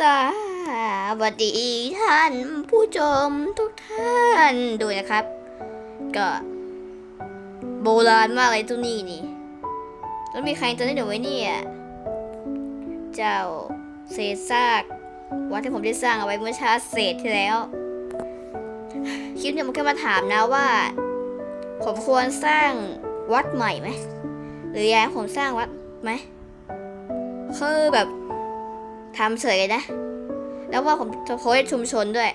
สวัสดีท่านผู้ชมทุกท่านด้วยนะครับ ก็โบราณมากเลยที่นี่นี่แล้วมีใครจะได้ดูไว้เนี่ย เจ้าเศษซากวัดที่ผมได้สร้างเอาไว้เมื่อชาติเศษที่แล้ว คลิปเนี่ยมันแค่มาถามนะว่า ผมควรสร้างวัดใหม่ไหม หรืออยากให้ผมสร้างวัดไหมคือแบบ ทำเฉยเลยนะ แล้วว่าผมจะโพสชุมชนด้วย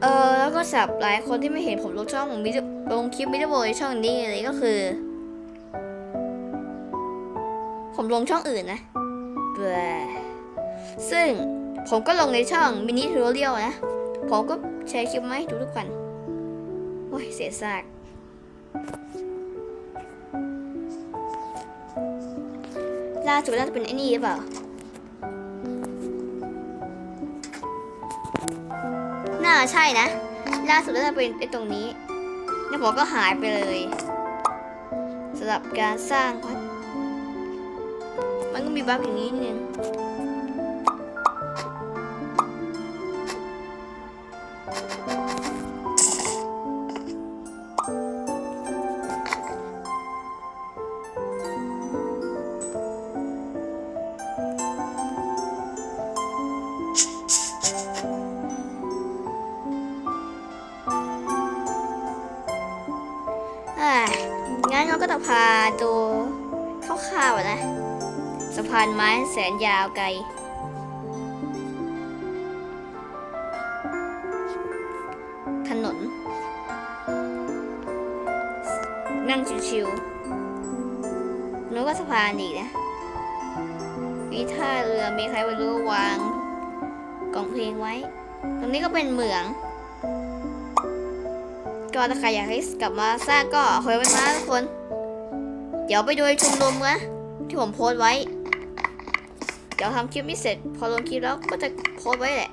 เออแล้วก็สับหลายคนที่ไม่เห็นผมลงช่องมิดลงคลิปมิดโบในช่องนี้เลยก็คือ ผมลงช่องอื่นนะเบื่อซึ่งผมก็ลงในช่องมินิทูเรียลนะ ผมก็แชร์คลิปมาให้ดูทุกวันโอ้ยเสียซากล่าสุดน่าจะเป็นไอ้นี่หรือเปล่า ใช่นะ ล่าสุดน่าจะเป็นไอ้ตรงนี้นี่ผมก็หายไปเลยสำหรับการสร้างวัดมันก็มีบั๊กอย่างนี้นิดนึงอ่ งั้นเราก็จะพาดูคร่าวๆอะนะสะพานไม้แสนยาวไกล ถนน นั่งชิวๆนึกว่าสะพานอีกนะ มีท่าเรือมีใครไม่รู้วางกล่องเพลงไว้ ตรงนี้ก็เป็นเหมือง ก็ถ้าใครอยากให้กลับมาสร้างก็คอยไว้นะทุกคน เดี๋ยวไปดูชุมนุมนะที่ผมโพสไว้ เดี๋ยวทำคลิปไม่เสร็จ พอลงคลิปแล้วก็จะโพสไว้แหละ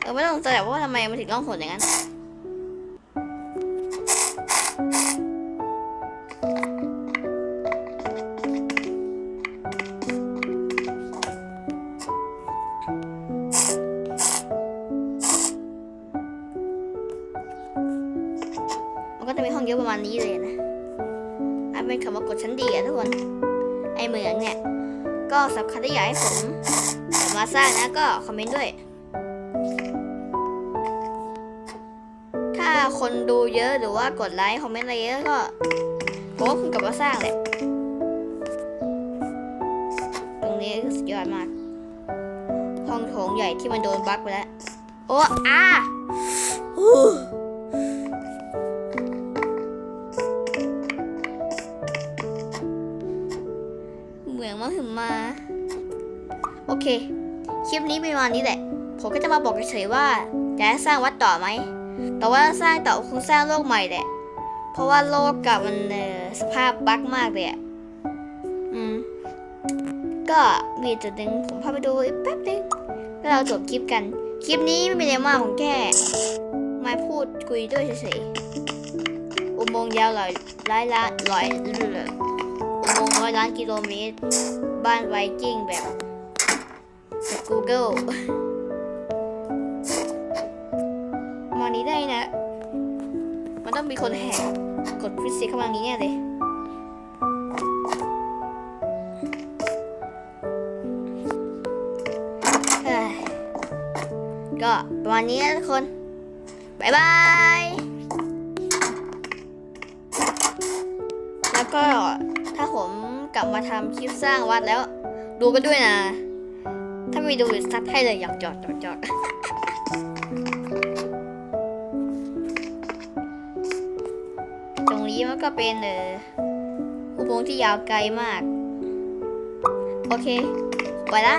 เออไม่ต้องสงสัยว่าทำไมมันถึงต้องผลอย่างนั้น มันก็จะมีห้องเยอะประมาณนี้เลยนะอันเป็นคำว่ากดชั้นดีอะทุกคน ไอเหมืองเนี่ย ก็สำคัญที่อยากให้ผมกลับมาสร้างนะก็คอมเมนต์ด้วย ถ้าคนดูเยอะหรือว่ากดไลค์คอมเมนต์อะไรเยอะก็ผมก็คงกลับมาสร้างแหละตรงนี้สุดยอดมาก ห้องโถงใหญ่ที่มันโดนบั๊กไปแล้ว โอ้อา มืองมาหึมมา โอเค คลิปนี้เป็นวันนี้แหละ ผมก็จะมาบอกเฉยๆว่าจะสร้างวัดต่อไหม แต่ว่าสร้างต่อคงสร้างโลกใหม่แหละ เพราะว่าโลกกับมันสภาพบั๊กมากเลยอะอืม ก็มีจุดหนึ่งผมพาไปดูอีกแป๊บนึงแล้วเราจบคลิปกัน คลิปนี้ไม่มีอะไรมากผมแค่มาพูดคุยด้วยเฉยๆอุโมงค์ยาวหลายร้อยล้านร้อยอุโมงร้อยล้านกิโลเมตร บ้านไวกิ้งแบบก Google มานี้ได้นะ มันต้องมีคนแหกกดฟิสิกส์เข้ามานี้แน่เลยเอ้ยก็ประมาณนี้นะทุกคน บ๊ายบาย ก็ถ้าผมกลับมาทำคลิปสร้างวัดแล้ว ดูกันด้วยนะ ถ้าไม่ดูซัดให้เลยอยากจอดจอดจอดตรงนี้มันก็เป็นเอออุโมงค์ที่ยาวไกลมาก โอเค ไปละ